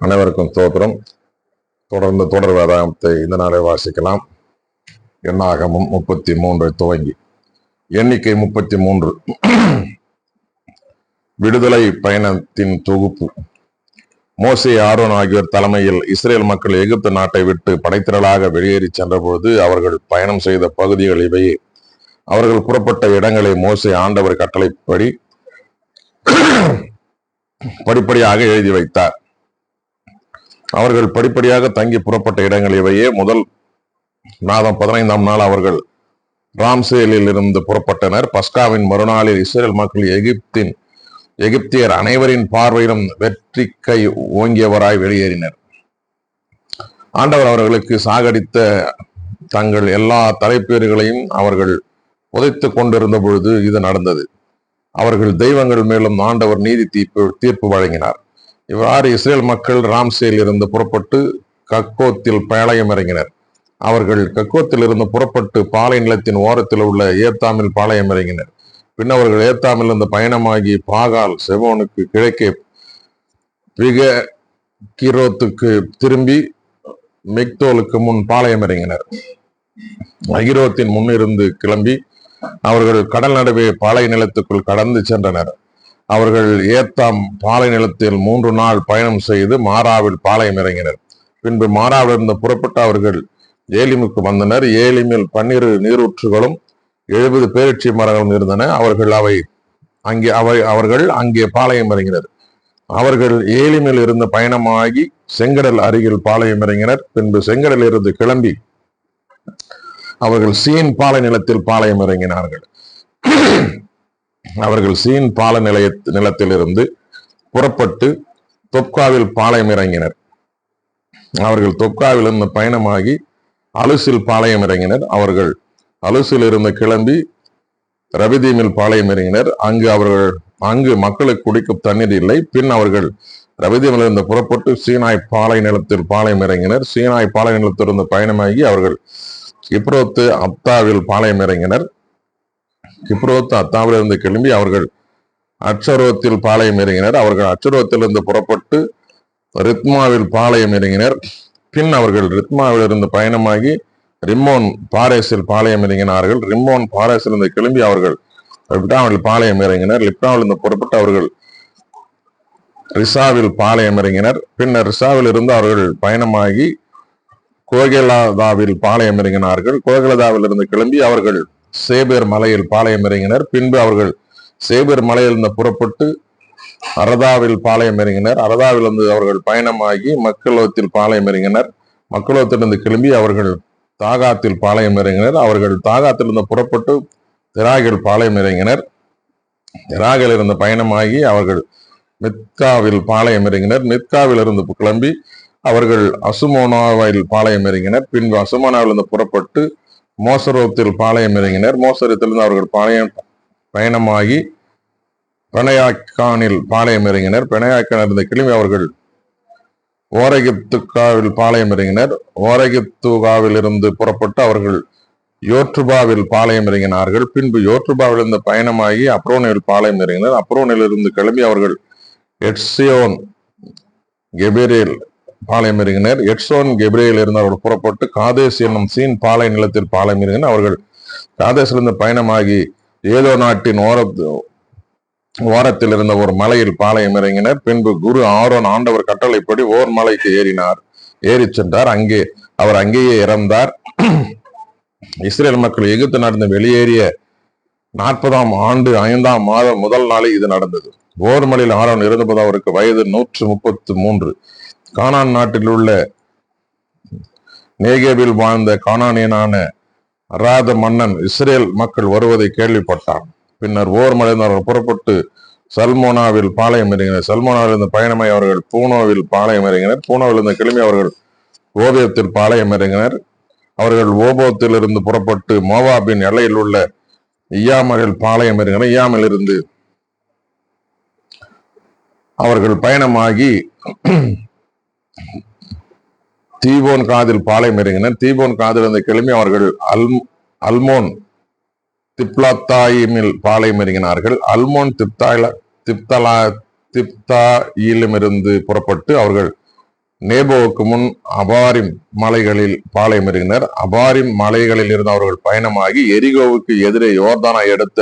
அனைவருக்கும் தோத்திரம் தொடர்ந்து தொடர் வேதாகமத்தை இந்த நாளை வாசிக்கலாம். எண்ணாகமும் முப்பத்தி மூன்றை துவங்கி. எண்ணிக்கை முப்பத்தி மூன்று விடுதலை பயணத்தின் தொகுப்பு. மோசே ஆரோன் ஆகியோர் தலைமையில் இஸ்ரேல் மக்கள் எகிப்து நாட்டை விட்டு படைத்திரளாக வெளியேறி சென்றபொழுது அவர்கள் பயணம் செய்த பகுதிகள் இவையே. அவர்கள் புறப்பட்ட இடங்களை மோசே ஆண்டவர் கட்டளைப்படி படிப்படியாக எழுதி வைத்தார். அவர்கள் படிப்படியாக தங்கி புறப்பட்ட இடங்கள் இவையே. முதல் மாதம் பதினைந்தாம் நாள் அவர்கள் ராம்சேலில் இருந்து புறப்பட்டனர். பஸ்காவின் மறுநாளில் இஸ்ரேல் மக்கள் எகிப்தின் எகிப்தியர் அனைவரின் பார்வையிலும் வெற்றி கை ஓங்கியவராய் வெளியேறினர். ஆண்டவர் அவர்களுக்கு சாகடித்த தங்கள் எல்லா தலைப்பேறுகளையும் அவர்கள் புதைத்து கொண்டிருந்த பொழுது இது நடந்தது. அவர்கள் தெய்வங்கள் மேலும் ஆண்டவர் நீதி தீர்ப்பு தீர்ப்பு வழங்கினார். இவ்வாறு இஸ்ரேல் மக்கள் ராம்சேல் இருந்து புறப்பட்டு கக்கோத்தில் பாளையம் இறங்கினர். அவர்கள் கக்கோத்தில் இருந்து புறப்பட்டு பாலை நிலத்தின் ஓரத்தில் உள்ள ஏத்தாமில் பாளையம் இறங்கினர். பின் அவர்கள் ஏத்தாமில் இருந்து பயணமாகி பாகால் செவோனுக்கு கிழக்கே பிக கீரோத்துக்கு திரும்பி மெக்தோலுக்கு முன் பாளையம் இறங்கினர். அகிரோத்தின் முன்னிருந்து கிளம்பி அவர்கள் கடல் நடுவே பாலை நிலத்துக்குள் கடந்து சென்றனர். அவர்கள் ஏத்தாம் பாலை நிலத்தில் மூன்று நாள் பயணம் செய்து மாறாவில் பாளையம் இறங்கினர். பின்பு மாறாவிலிருந்து புறப்பட்ட அவர்கள் ஏலிமுக்கு வந்தனர். ஏலிமில் பன்னிரு நீரூற்றுகளும் எழுபது பேரட்சி மரங்களும் இருந்தன. அவர்கள் அவை அங்கே அவை அவர்கள் அங்கே பாளையம் இறங்கினர். அவர்கள் ஏலிமில் இருந்து பயணமாகி செங்கடல் அருகில் பாளையம் இறங்கினர். பின்பு செங்கடலில் இருந்து கிளம்பி அவர்கள் சீன் பாலை நிலத்தில் பாளையம் இறங்கினார்கள். அவர்கள் சீன் பால நிலைய நிலத்திலிருந்து புறப்பட்டு தொப்காவில் பாளையம் இறங்கினர். அவர்கள் தொப்காவிலிருந்து பயணமாகி அலுசில் பாளையம் இறங்கினர். அவர்கள் அலுசில் இருந்து கிளம்பி ரவிதீமில் பாளையம் இறங்கினர். அங்கு அவர்கள் அங்கு மக்களுக்கு குடிக்கும் தண்ணீர் இல்லை. பின் அவர்கள் ரவிதீமில் இருந்து புறப்பட்டு சீனாய் பாலை நிலத்தில் பாளையம் இறங்கினர். சீனாய் பாலை நிலத்திலிருந்து பயணமாகி அவர்கள் இப்ரோத்து அப்தாவில் பாளையம் இறங்கினர். கிப்ரோத்து அத்தாவிலிருந்து கிளம்பி அவர்கள் அட்சரோத்தில் பாளையம் இறங்கினர். அவர்கள் அச்சரோத்திலிருந்து புறப்பட்டு ரித்மாவில் பாளையம் இறங்கினர். பின் அவர்கள் ரித்மாவில் இருந்து பயணமாகி ரிம்மோன் பாரேஸில் பாளையம் இறங்கினார்கள். ரிம்மோன் பாரேஸிலிருந்து கிளம்பி அவர்கள் லிப்டாவில் பாளையம் இறங்கினர். லிப்டாவிலிருந்து புறப்பட்டு அவர்கள் ரிசாவில் பாளையம் இறங்கினர். பின்னர் ரிசாவில் இருந்து அவர்கள் பயணமாகி கோகேலாதாவில் பாளையம் இறங்கினார்கள். கோகலதாவில் இருந்து கிளம்பி அவர்கள் சேபேர் மலையில் பாளையம் இறங்கினர். பின்பு அவர்கள் சேபேர் மலையிலிருந்து புறப்பட்டு அரதாவில் பாளையம் இறங்கினர். அரதாவிலிருந்து அவர்கள் பயணமாகி மக்களோத்தில் பாளையம் இறங்கினர். மக்களோத்திலிருந்து கிளம்பி அவர்கள் தாகாத்தில் பாளையம் இறங்கினர். அவர்கள் தாகாத்திலிருந்து புறப்பட்டு திராகில் பாளையம் இறங்கினர். திராகில் இருந்து பயணமாகி அவர்கள் மித்காவில் பாளையம் இறங்கினர். மித்காவில் இருந்து கிளம்பி அவர்கள் அசுமோனாவில் பாளையம் இறங்கினர். பின்பு அசுமோனாவிலிருந்து புறப்பட்டு மோசரோத்தில் பாளையம் இறங்கினர். மோசரத்திலிருந்து அவர்கள் பாளையம் பயணமாகி பெனையாக்கானில் பாளையம் இறங்கினர். பெனையாக்கானிலிருந்து கிளம்பி அவர்கள் ஓரகித்துக்காவில் பாளையம் இறங்கினர். ஓரகிப்துகாவில் இருந்து புறப்பட்டு அவர்கள் யோற்றுபாவில் பாளையம் இறங்கினார்கள். பின்பு யோற்றுபாவிலிருந்து பயணமாகி அப்ரோனில் பாளையம் இறங்கினர். அப்ரோனில் இருந்து கிளம்பி அவர்கள் எட்சியோன் கெபிரேல் பாளையம் இருகினர் எட்சோன் கெப்ரேயில் இருந்து அவர்கள் புறப்பட்டு காதேஸ் என்னும் சீன் பாலை நிலத்தில் பாளையம் இறங்கினர் அவர்கள் காதேசிலிருந்து பயணமாகி ஏதோ நாட்டின் ஓர ஓரத்தில் இருந்த ஒரு மலையில் பாளையம் இறங்கினர். பின்பு குரு ஆரோன் ஆண்டவர் கட்டளைப்படி ஓர் மலைக்கு ஏறினார். ஏறி சென்றார். அங்கே அவர் அங்கேயே இறந்தார். இஸ்ரேல் மக்கள் எகிப்து நடந்து வெளியேறிய நாற்பதாம் ஆண்டு ஐந்தாம் மாதம் முதல் நாளில் இது நடந்தது. ஓர் மலையில் ஆரோன் இருந்தபோது அவருக்கு வயது நூற்று முப்பத்து மூன்று. கானான் நாட்டில் உள்ள நேகேவில் வாழ்ந்த கானானியனான அராத மன்னன் இஸ்ரேல் மக்கள் வருவதை கேள்விப்பட்டான். பின்னர் ஓர் மலையினர் புறப்பட்டு சல்மோனாவில் பாளையம் இறங்கினர். சல்மோனாவிலிருந்து பயணமாய் அவர்கள் பூனோவில் பாளையம் இறங்கினர். பூனோவிலிருந்து கிளம்பி அவர்கள் ஓபியத்தில் பாளையம் இறங்கினர். அவர்கள் ஓபோத்திலிருந்து புறப்பட்டு மோவாபின் எல்லையில் உள்ள இயாமரில் பாளையம் இறங்கினர். இயாமில் இருந்து அவர்கள் பயணமாகி தீபோன் காதில் பாளையம் இறங்கினர் தீபோன் காதில் இருந்த கிளம்பி அவர்கள் அல் அல்மோன் திப்லாத்தாயிமில் பாளையம் இறங்கினார்கள். அல்மோன் திப்தாயில திப்தலா திப்தாயிலுமிருந்து புறப்பட்டு அவர்கள் நேபோவுக்கு முன் அபாரிம் மலைகளில் பாளையமிறங்கினர் அபாரிம் மலைகளில் இருந்து அவர்கள் பயணமாகி எரிகோவுக்கு எதிரே யோர்தானை அடுத்த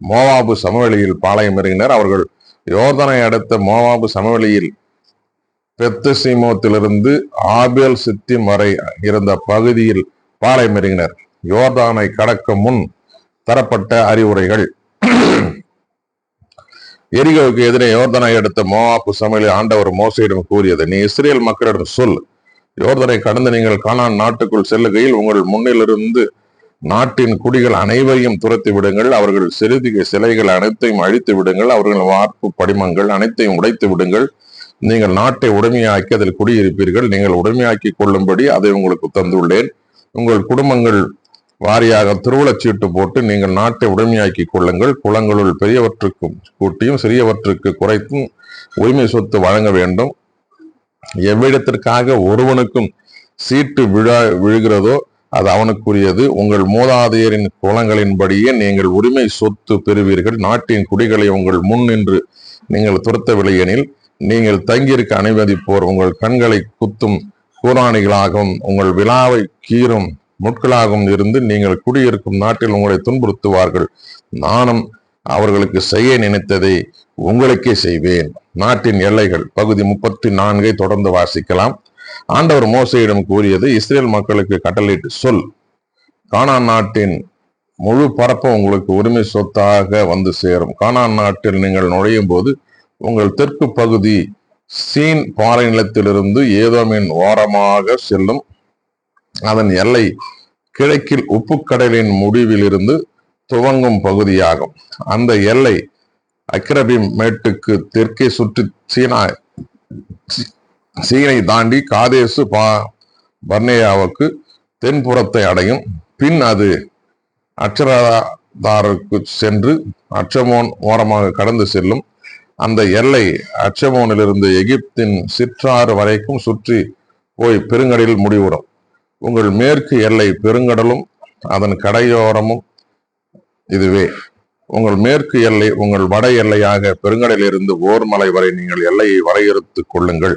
மோவாபு சமவெளியில் பாளையமிறங்கினர் அவர்கள் யோர்தானை அடுத்த மோவாபு சமவெளியில் பெத்தசிமோத்திலிருந்து ஆபேல் சித்திம் வரை இருந்த பகுதியில் பாளையமிறங்கினர் யோர்தானை கடக்க முன் தரப்பட்ட அறிவுரைகள். எரிகோவுக்கு எதிரே யோர்தனை எடுத்த மோவாப்பு சமையலில் ஆண்டவர் மோசையிடம் கூறியது நீ இஸ்ரேல் மக்களிடம் சொல். யோர்தனை கடந்து நீங்கள் கானான் நாட்டுக்குள் செல்லுகையில் உங்கள் முன்னிலிருந்து நாட்டின் குடிகள் அனைவரையும் துரத்தி விடுங்கள். அவர்கள் சிறுதிக சிலைகள் அனைத்தையும் அழித்து விடுங்கள். அவர்கள் வார்ப்பு படிமங்கள் அனைத்தையும் உடைத்து விடுங்கள். நீங்கள் நாட்டை உடைமையாக்கி அதில் குடியிருப்பீர்கள். நீங்கள் உடைமையாக்கி கொள்ளும்படி அதை உங்களுக்கு தந்துள்ளேன். உங்கள் குடும்பங்கள் வாரியாக திருவுளச்சீட்டு போட்டு நீங்கள் நாட்டை உடைமையாக்கி கொள்ளுங்கள். குளங்களுள் பெரியவற்றுக்கும் கூட்டியும் சிறியவற்றுக்கு குறைத்தும் உரிமை சொத்து வழங்க வேண்டும். எவ்விடத்திற்காக ஒருவனுக்கும் சீட்டு விழா விழுகிறதோ அது அவனுக்குரியது. உங்கள் மூதாதையரின் குளங்களின்படியே நீங்கள் உரிமை சொத்து பெறுவீர்கள். நாட்டின் குடிகளை உங்கள் முன் நின்று நீங்கள் துரத்தவில்லை எனில் நீங்கள் தங்கியிருக்க அனுமதிப்போர் உங்கள் கண்களை குத்தும் கூராணிகளாகவும் உங்கள் விழாவை கீறும் முட்களாகவும் இருந்து நீங்கள் குடியிருக்கும் நாட்டில் உங்களை துன்புறுத்துவார்கள். நானும் அவர்களுக்கு செய்ய நினைத்ததை உங்களுக்கே செய்வேன். நாட்டின் எல்லைகள் பகுதி முப்பத்தி நான்கை தொடர்ந்து வாசிக்கலாம். ஆண்டவர் மோசையிடம் கூறியது இஸ்ரேல் மக்களுக்கு கட்டளையிட்டு சொல். கானான் நாட்டின் முழு பரப்பும் உங்களுக்கு உரிமை சொத்தாக வந்து சேரும். கானான் நாட்டில் நீங்கள் நுழையும் போது உங்கள் தெற்கு பகுதி சீன் பாறை நிலத்திலிருந்து ஏதோமின் ஓரமாக செல்லும். அதன் எல்லை கிழக்கில் உப்புக்கடலின் முடிவிலிருந்து துவங்கும் பகுதியாகும். அந்த எல்லை அக்ரபிம் மேட்டுக்கு தெற்கே சுற்றி சீனா சீனை தாண்டி காதேசு பா பர்னேயாவுக்கு தென்புறத்தை அடையும். பின் அது அச்சரதாருக்கு சென்று அச்சமோன் ஓரமாக கடந்து செல்லும். அந்த எல்லை அச்சமோனிலிருந்து எகிப்தின் சிற்றாறு வரைக்கும் சுற்றி போய் பெருங்கடலில் முடிவுறும். உங்கள் மேற்கு எல்லை பெருங்கடலும் அதன் கடையோரமும் இதுவே. உங்கள் மேற்கு எல்லை உங்கள் வட எல்லையாக பெருங்கடலிலிருந்து ஓர் மலை வரை நீங்கள் எல்லையை வரையறுத்துக் கொள்ளுங்கள்.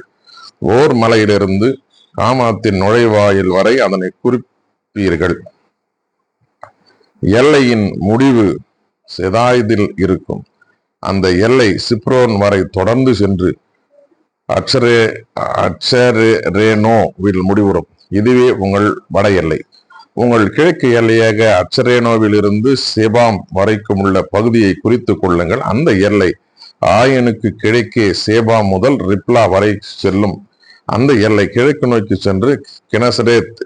ஓர் மலையிலிருந்து காமாத்தின் நுழைவாயில் வரை அதனை குறிப்பீர்கள். எல்லையின் முடிவு செதாய்தில் இருக்கும். அந்த எல்லை சிப்ரோன் வரை தொடர்ந்து சென்று அச்சரே ரேனோவில் முடிவுறும். இதுவே உங்கள் வட எல்லை. உங்கள் கிழக்கு எல்லையாக அச்சரேனோவில் இருந்து செபாம் வரைக்கும் உள்ள பகுதியை குறித்து கொள்ளுங்கள். அந்த எல்லை ஆயனுக்கு கிழக்கே சேபாம் முதல் ரிப்லா வரை செல்லும். அந்த எல்லை கிழக்கு நோக்கி சென்று கிணசரேத்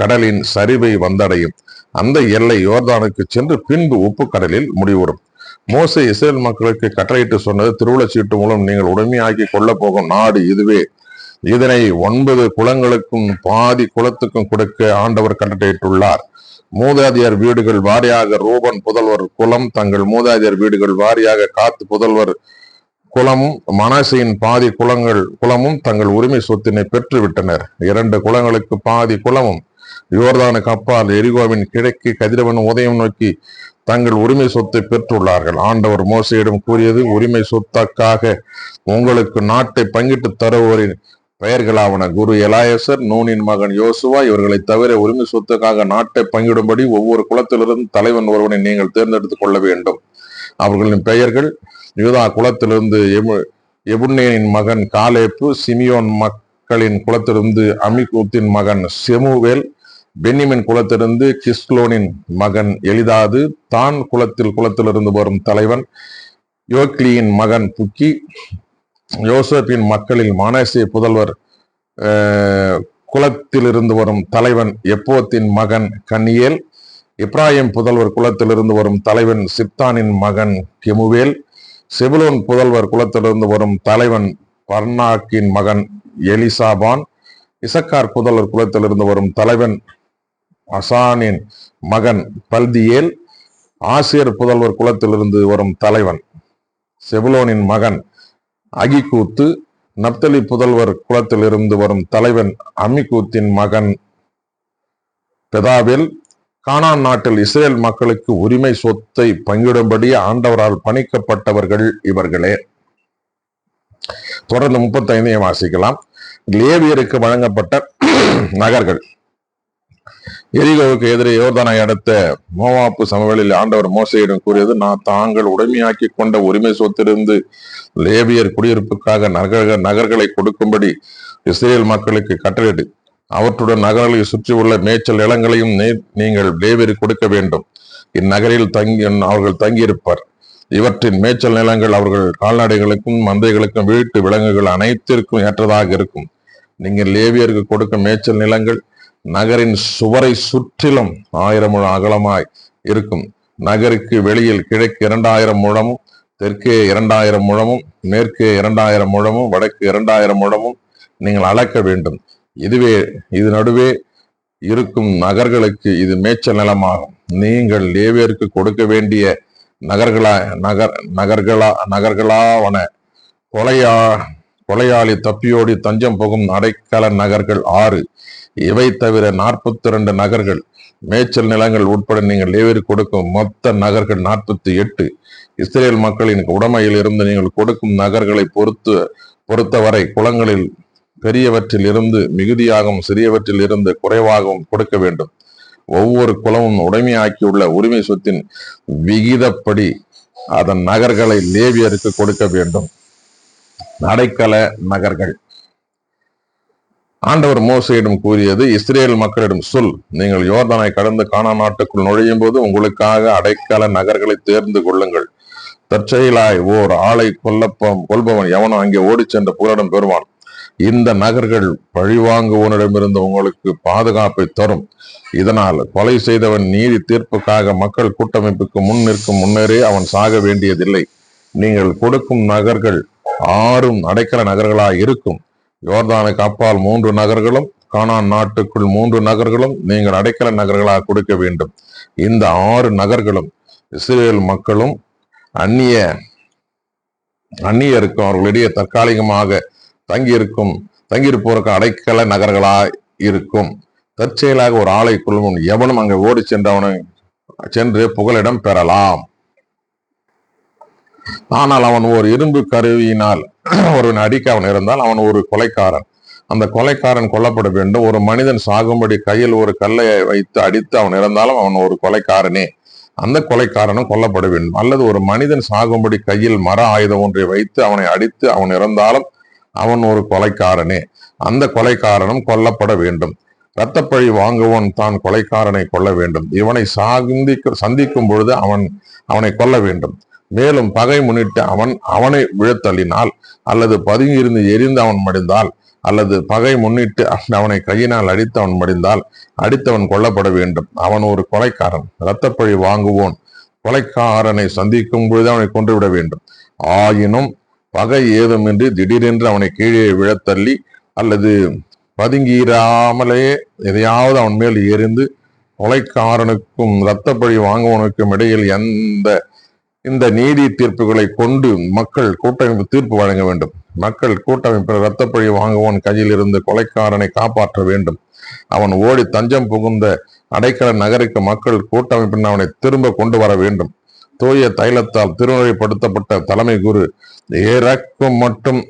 கடலின் சரிவை வந்தடையும். அந்த எல்லை யோர்தானுக்கு சென்று பின்பு உப்பு கடலில் முடிவுறும். மோச இஸ்ரேல் மக்களுக்கு கட்டளையிட்டு சொன்னது திருவுளச்சீட்டு மூலம் நீங்கள் உடமையாக்கி கொள்ள போகும் நாடு இதுவே. இதனை ஒன்பது குளங்களுக்கும் பாதி குளத்துக்கும் கொடுக்க ஆண்டவர் கட்டளையிட்டுள்ளார். மூதாதியார் வீடுகள் வாரியாக ரூபன் புதல்வர் குலம் தங்கள் மூதாதியார் வீடுகள் வாரியாக காத்து புதல்வர் குலமும் மனசையின் பாதி குலங்கள் குலமும் தங்கள் உரிமை சொத்தினை பெற்றுவிட்டனர். இரண்டு குளங்களுக்கு பாதி குலமும் யோர்தானுக்கு அப்பால் எரிகோவின் கிழக்கு கதிரவன் உதயம் நோக்கி தங்கள் உரிமை சொத்தை பெற்றுள்ளார்கள். ஆண்டவர் மோசையிடம் கூறியது உரிமை சொத்தாக்காக உங்களுக்கு நாட்டை பங்கிட்டு தருவோரின் பெயர்களாவன குரு எலாயசர் நூனின் மகன் யோசுவா. இவர்களை தவிர உரிமை சொத்துக்காக நாட்டை பங்கிடும்படி ஒவ்வொரு குளத்திலிருந்து தலைவன் ஒருவனை நீங்கள் தேர்ந்தெடுத்துக் கொள்ள வேண்டும். அவர்களின் பெயர்கள் யூதா குலத்திலிருந்து எபு எபுன்னேனின் மகன் காலேப்பு சிமியோன் மக்களின் குளத்திலிருந்து அமிகூத்தின் மகன் செமுவேல் பென்னிமின் குலத்திலிருந்து கிஸ்லோனின் மகன் எளிதாது தான் குலத்தில் குலத்திலிருந்து வரும் தலைவன் யோக்லியின் மகன் புக்கி யோசப்பின் மக்களில் மானேசிய புதல்வர் குலத்திலிருந்து வரும் தலைவன் எப்போத்தின் மகன் கன்னியேல் இப்ராஹிம் புதல்வர் குலத்திலிருந்து வரும் தலைவன் சிப்தானின் மகன் கெமுவேல் செபுலோன் புதல்வர் குலத்திலிருந்து வரும் தலைவன் பர்னாக்கின் மகன் எலிசாபான் இசக்கார் புதல்வர் குலத்திலிருந்து வரும் தலைவன் அசானின் மகன் பல்தியேல் ஆசிரியர் புதல்வர் குலத்திலிருந்து வரும் தலைவன். செபுலோனின் மகன் அகிகூத்து நப்தலி புதல்வர் குலத்திலிருந்து வரும் தலைவன் அமிகூத்தின் மகன் பெதாவில். கானான் நாட்டில் இஸ்ரேல் மக்களுக்கு உரிமை சொத்தை பங்கிடும்படி ஆண்டவரால் பணிக்கப்பட்டவர்கள் இவர்களே. தொடர்ந்து முப்பத்தைந்தையும் வாசிக்கலாம். லேவியருக்கு வழங்கப்பட்ட நகர்கள். எரிகோவுக்கு எதிரே யோர்தானை அடுத்த மோவாப்பு சமவெளியில் ஆண்டவர் மோசையிடம் கூறியது நான் தாங்கள் உடைமையாக்கி கொண்ட உரிமை சொத்திலிருந்து லேபியர் குடியிருப்புக்காக நகர நகர்களை கொடுக்கும்படி இஸ்ரேல் மக்களுக்கு கட்டளையிடு. அவற்றுடன் நகரங்களை சுற்றியுள்ள மேய்ச்சல் நிலங்களையும் நீங்கள் லேபியர் கொடுக்க வேண்டும். இந்நகரில் தங்கி அவர்கள் தங்கியிருப்பார். இவற்றின் மேய்ச்சல் நிலங்கள் அவர்கள் கால்நடைகளுக்கும் மந்தைகளுக்கும் வீட்டு விலங்குகள் அனைத்திற்கும் ஏற்றதாக இருக்கும். நீங்கள் லேவியருக்கு கொடுக்கும் மேய்ச்சல் நிலங்கள் நகரின் சுவரை சுற்றிலும் ஆயிரம் முழம் அகலமாய் இருக்கும். நகருக்கு வெளியில் கிழக்கு இரண்டாயிரம் முழமும் தெற்கே இரண்டாயிரம் முழமும் மேற்கே இரண்டாயிரம் முழமும் வடக்கு இரண்டாயிரம் முழமும் நீங்கள் அளக்க வேண்டும். இதுவே இது நடுவே இருக்கும் நகர்களுக்கு இது மேய்ச்சல் நிலமாகும். நீங்கள் லேவியருக்கு கொடுக்க வேண்டிய நகர்களா நகர் நகர்களா நகர்களாவன கொலையா கொலையாளி தப்பியோடி தஞ்சம் புகும் அடைக்கல நகர்கள் ஆறு. இவை தவிர நாற்பத்தி ரெண்டு நகர்கள். மேய்ச்சல் நிலங்கள் உட்பட நீங்கள் லேவியருக்கு கொடுக்கும் மொத்த நகர்கள் நாற்பத்தி எட்டு. இஸ்ரேல் மக்களின் உடைமையில் இருந்து நீங்கள் கொடுக்கும் நகர்களை பொறுத்து பொறுத்தவரை குளங்களில் பெரியவற்றில் இருந்து மிகுதியாகவும் சிறியவற்றில் இருந்து குறைவாகவும் கொடுக்க வேண்டும். ஒவ்வொரு குலமும் உடைமையாக்கியுள்ள உரிமை சொத்தின் விகிதப்படி அதன் நகர்களை லேவியருக்கு கொடுக்க வேண்டும். நடைக்கல நகர்கள். ஆண்டவர் மோசையிடம் கூறியது இஸ்ரேல் மக்களிடம் சொல் நீங்கள் யோர்தானை கடந்து கானா நாட்டுக்குள் நுழையும் போது உங்களுக்காக அடைக்கல நகர்களை தேர்ந்து கொள்ளுங்கள். தற்செயலாய் ஓர் ஆளை கொல்லப்பம் கொல்பவன் எவனோ அங்கே ஓடிச் சென்ற புகலிடம் பெறுவான். இந்த நகர்கள் பழிவாங்குவோனிடமிருந்து உங்களுக்கு பாதுகாப்பை தரும். இதனால் கொலை செய்தவன் நீதி தீர்ப்புக்காக மக்கள் கூட்டமைப்புக்கு முன் நிற்கும் முன்னரே அவன் சாக வேண்டியதில்லை. நீங்கள் கொடுக்கும் நகர்கள் ஆறும் அடைக்கல நகர்களாய் இருக்கும். யோர்தானுக்கு அப்பால் மூன்று நகர்களும் கானான் நாட்டுக்குள் மூன்று நகர்களும் நீங்கள் அடைக்கல நகர்களாக கொடுக்க வேண்டும். இந்த ஆறு நகர்களும் இஸ்ரேல் மக்களும் அந்நிய அந்நியருக்கும் அவர்களிடையே தற்காலிகமாக தங்கியிருக்கும் தங்கியிருப்போருக்கு அடைக்கல நகர்களாய் இருக்கும். தற்செயலாக ஒரு ஆளை கொள்ளும் எவனும் அங்கே ஓடி சென்றவனை சென்று புகலிடம் பெறலாம். ஆனால் அவன் ஒரு இரும்பு கருவியினால் ஒருவன் அடிக்க அவன் இருந்தால் அவன் ஒரு கொலைக்காரன். அந்த கொலைக்காரன் கொல்லப்பட வேண்டும். ஒரு மனிதன் சாகும்படி கையில் ஒரு கல்லை வைத்து அடித்து அவன் இறந்தாலும் அவன் ஒரு கொலைக்காரனே. அந்த கொலைக்காரனும் கொல்லப்பட வேண்டும். அல்லது ஒரு மனிதன் சாகும்படி கையில் மர ஆயுதம் ஒன்றை வைத்து அவனை அடித்து அவன் இறந்தாலும் அவன் ஒரு கொலைக்காரனே. அந்த கொலைக்காரனும் கொல்லப்பட வேண்டும். இரத்தப்பழி வாங்குவன் தான் கொலைக்காரனை கொல்ல வேண்டும். இவனை சாந்திக்க சந்திக்கும் பொழுது அவன் அவனை கொல்ல வேண்டும். மேலும் பகை முன்னிட்டு அவன் அவனை விழத்தள்ளினால் அல்லது பதுங்கியிருந்து எரிந்து அவன் மடிந்தால் அல்லது பகை முன்னிட்டு அவனை கையினால் அடித்து அவன் மடிந்தால் அடித்தவன் கொல்லப்பட வேண்டும். அவன் ஒரு கொலைக்காரன். இரத்தப்பழி வாங்குவோன். கொலைக்காரனை சந்திக்கும் பொழுது அவனை கொன்றுவிட வேண்டும். ஆயினும் பகை ஏதுமின்றி திடீரென்று அவனை கீழே விழத்தள்ளி அல்லது பதுங்கிராமலே எதையாவது அவன் மேல் எரிந்து கொலைக்காரனுக்கும் இரத்தப்பழி வாங்குவனுக்கும் இடையில் எந்த இந்த நீதி தீர்ப்புகளை கொண்டு மக்கள் கூட்டமைப்பு தீர்ப்பு வழங்க வேண்டும். மக்கள் கூட்டமைப்பில் இரத்தப்பழி வாங்குவோன் கையில் இருந்து கொலைக்காரனை காப்பாற்ற வேண்டும். அவன் ஓடி தஞ்சம் புகுந்த அடைக்கல நகருக்கு மக்கள் கூட்டமைப்பின் அவனை திரும்ப கொண்டு வர வேண்டும். தூய தைலத்தால் திருநெறிப்படுத்தப்பட்ட தலைமை குரு இறக்கும் மட்டும்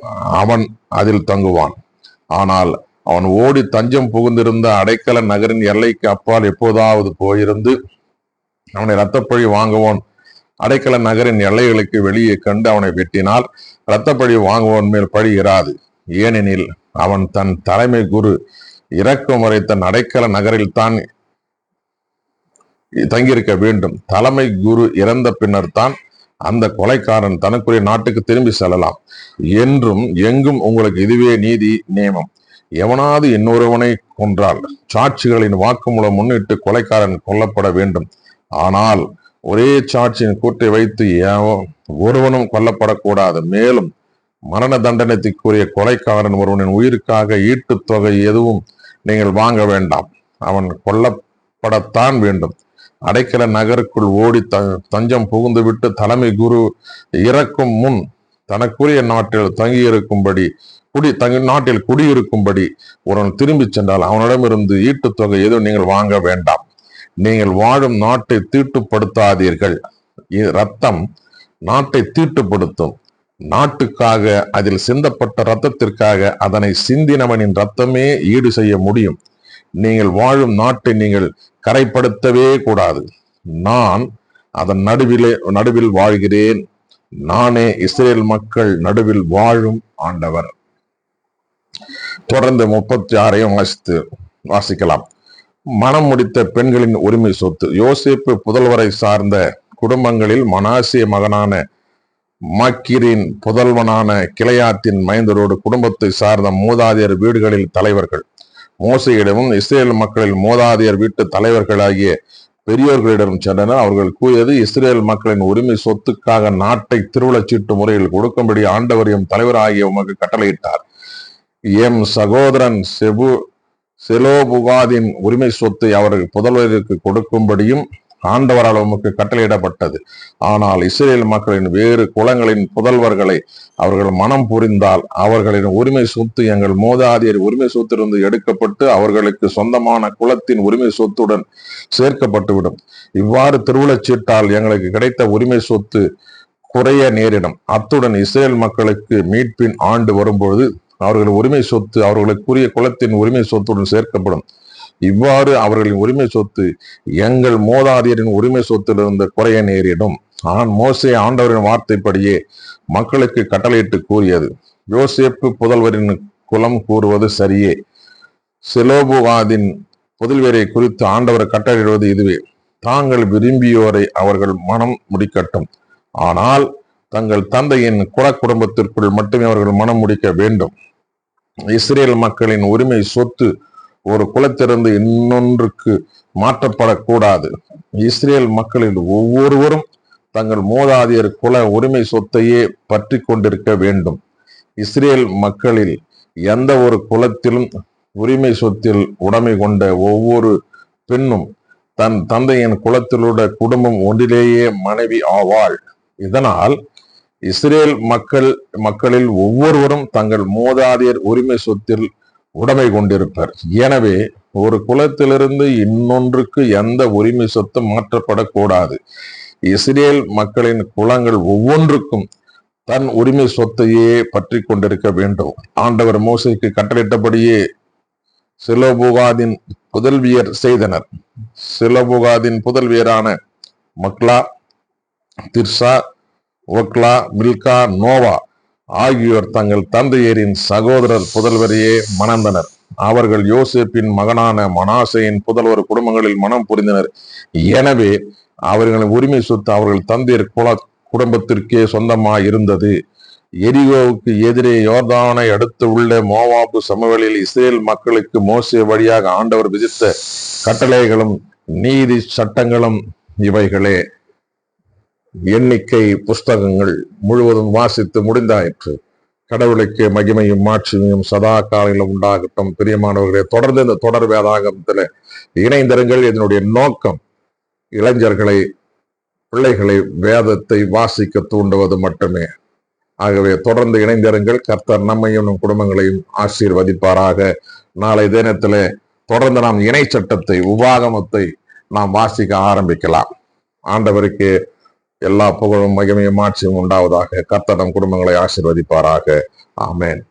அவன் அதில் தங்குவான். ஆனால் அவன் ஓடி தஞ்சம் புகுந்திருந்த அடைக்கல நகரின் எல்லைக்கு அப்பால் எப்போதாவது போயிருந்து அவனை இரத்தப்பழி வாங்குவோன் அடைக்கல நகரின் எல்லைகளுக்கு வெளியே கண்டு அவனை வெட்டினால் இரத்தப்பழி வாங்குவோன் மேல் பழி இராது. ஏனெனில் அவன் தன் தலைமை குரு இறக்கும் வரை தன் அடைக்கல நகரில் தான் தங்கியிருக்க வேண்டும். தலைமை குரு இறந்த பின்னர் தான் அந்த கொலைக்காரன் தனக்குரிய நாட்டுக்கு திரும்பி செல்லலாம். என்றும் எங்கும் உங்களுக்கு இதுவே நீதி நியமம். எவனாவது இன்னொருவனை கொன்றால் சாட்சிகளின் வாக்குமூலம் முன்னிட்டு கொலைக்காரன் கொல்லப்பட வேண்டும். ஆனால் ஒரே சாட்சியின் கூட்டை வைத்து ஒருவனும் கொல்லப்படக்கூடாது. மேலும் மரண தண்டனைக்குரிய கொலைக்காரன் ஒருவனின் உயிருக்காக ஈட்டுத் தொகை எதுவும் நீங்கள் வாங்க வேண்டாம். அவன் கொல்லப்படத்தான் வேண்டும். அடைக்கல நகருக்குள் ஓடி த தஞ்சம் புகுந்துவிட்டு தலைமை குரு இறக்கும் முன் தனக்குரிய நாட்டில் தங்கியிருக்கும்படி குடி தங்கி நாட்டில் குடியிருக்கும்படி ஒருவன் திரும்பிச் சென்றால் அவனிடமிருந்து ஈட்டுத் தொகை எதுவும் நீங்கள் வாங்க வேண்டாம். நீங்கள் வாழும் நாட்டை தீட்டுப்படுத்தாதீர்கள். ரத்தம் நாட்டை தீட்டுப்படுத்தும். நாட்டுக்காக அதில் சிந்தப்பட்ட ரத்தத்திற்காக அதனை சிந்தினவனின் ரத்தமே ஈடு செய்ய முடியும். நீங்கள் வாழும் நாட்டை நீங்கள் கரைப்படுத்தவே கூடாது. நான் அதன் நடுவிலே நடுவில் வாழ்கிறேன். நானே இஸ்ரேல் மக்கள் நடுவில் வாழும் ஆண்டவர். தொடர்ந்து முப்பத்தி ஆறையும் வாசித்து வாசிக்கலாம். மனம் முடித்த பெண்களின் உரிமை சொத்து. யோசிப்பு புதல்வரை சார்ந்த குடும்பங்களில் மனாசிய மகனான மக்கீரின் புதல்வனான கிளையாத்தின் மைந்தரோடு குடும்பத்தை சார்ந்த மூதாதையர் வீடுகளில் தலைவர்கள். மோசையிடமும் இஸ்ரேல் மக்களில் மூதாதையர் வீட்டு தலைவர்களாகிய பெரியோர்களிடம் சென்றனர். அவர்கள் கூறியது இஸ்ரேல் மக்களின் உரிமை சொத்துக்காக நாட்டை திருவிழச்சீட்டு முறையில் கொடுக்கும்படி ஆண்டவரையும் தலைவர் தலைவராகிய உமக்கு கட்டளையிட்டார். எம் சகோதரன் செபு செலோபுகாதின் உரிமை சொத்தை அவர்கள் புதல்வருக்கு கொடுக்கும்படியும் ஆண்டவரால் உமக்கு கட்டளையிடப்பட்டது. ஆனால் இஸ்ரேல் மக்களின் வேறு குலங்களின் புதல்வர்களை அவர்கள் மனம் புரிந்தால் அவர்களின் உரிமை சொத்து எங்கள் மோதாதியர் உரிமை சொத்திலிருந்து எடுக்கப்பட்டு அவர்களுக்கு சொந்தமான குலத்தின் உரிமை சொத்துடன் சேர்க்கப்பட்டுவிடும். இவ்வாறு திருவிழச்சீட்டால் எங்களுக்கு கிடைத்த உரிமை சொத்து குறைய நேரிடும். அத்துடன் இஸ்ரேல் மக்களுக்கு மீட்பின் ஆண்டு வரும்பொழுது அவர்கள் உரிமை சொத்து அவர்களுக்குரிய குலத்தின் உரிமை சொத்துடன் சேர்க்கப்படும். இவ்வாறு அவர்களின் உரிமை சொத்து எங்கள் மூதாதையரின் உரிமை சொத்திலிருந்து குறைய நேரிடும். ஆனால் மோசே ஆண்டவரின் வார்த்தைப்படியே மக்களுக்கு கட்டளையிட்டு கூறியது. யோசேப்பு புதல்வரின் குலம் கூறுவது சரியே. செலோபுவாதின் புதல்வரை குறித்து ஆண்டவர் கட்டளையிடுவது இதுவே. தாங்கள் விரும்பியோரை அவர்கள் மனம் முடிக்கட்டும். ஆனால் தங்கள் தந்தையின் குல குடும்பத்திற்குள் மட்டுமே அவர்கள் மனம் முடிக்க வேண்டும். இஸ்ரேல் மக்களின் உரிமை சொத்து ஒரு குலத்திலிருந்து இன்னொன்றுக்கு மாற்றப்படக்கூடாது. இஸ்ரேல் மக்களில் ஒவ்வொருவரும் தங்கள் மூதாதையர் குல உரிமை சொத்தையே பற்றி கொண்டிருக்க வேண்டும். இஸ்ரேல் மக்களில் எந்த ஒரு குலத்திலும் உரிமை சொத்தில் உடைமை கொண்ட ஒவ்வொரு பெண்ணும் தன் தந்தையின் குலத்திலுள்ள குடும்பம் ஒன்றிலேயே மனைவி ஆவாள். இதனால் இஸ்ரேல் மக்கள் மக்களில் ஒவ்வொருவரும் தங்கள் மூதாதையர் உரிமை சொத்தில் உடைமை கொண்டிருப்பர். எனவே ஒரு குலத்திலிருந்து இன்னொன்றுக்கு எந்த உரிமை சொத்து மாற்றப்படக்கூடாது. இஸ்ரேல் மக்களின் குலங்கள் ஒவ்வொன்றுக்கும் தன் உரிமை சொத்தையே பற்றி கொண்டிருக்க வேண்டும். ஆண்டவர் மோசைக்கு கட்டளிட்டபடியே சிலோபுகாதின் புதல்வியர் செய்தனர். சிலோபுகாதின் புதல்வியரான மக்லா திர்சா ஒக்லா மில்கா நோவா ஆகியோர் தங்கள் தந்தையரின் சகோதரர் புதல்வரையே மணந்தனர். அவர்கள் யோசேப்பின் மகனான மனாசையின் புதல்வர் குடும்பங்களில் மனம் புரிந்தனர். எனவே அவர்களின் உரிமை சொத்து அவர்கள் தந்தையர் குல குடும்பத்திற்கே சொந்தமாக இருந்தது எரிகோவுக்கு எதிரே யோர்தானை அடுத்து உள்ள மோவாபு சமவெளியில் இஸ்ரேல் மக்களுக்கு மோசே வழியாக ஆண்டவர் விதித்த கட்டளைகளும் நீதி சட்டங்களும் இவைகளே. எண்ணிக்கை புஸ்தகங்கள் முழுவதும் வாசித்து முடிந்தாயிற்று. கடவுளுக்கு மகிமையும் மாட்சிமையும் சதா காலையிலும் உண்டாகட்டும். பிரியமானவர்களே தொடர்ந்து இந்த தொடர் வேதாகமத்தில் இணைந்திருங்கள். இதனுடைய நோக்கம் இளைஞர்களை பிள்ளைகளை வேதத்தை வாசிக்க தூண்டுவது மட்டுமே. ஆகவே தொடர்ந்து இணைந்திருங்கள். கர்த்தர் நம்மையும் நம் குடும்பங்களையும் ஆசீர்வதிப்பாராக. நாளை தினத்தில் தொடர்ந்து நாம் இணை சட்டத்தை உபாகமத்தை நாம் வாசிக்க ஆரம்பிக்கலாம். ஆண்டவருக்கு எல்லா புகழும் மகிமையும் மாட்சியும் உண்டாவதாக கர்த்தடம் குடும்பங்களை ஆசிர்வதிப்பாராக. ஆமென்.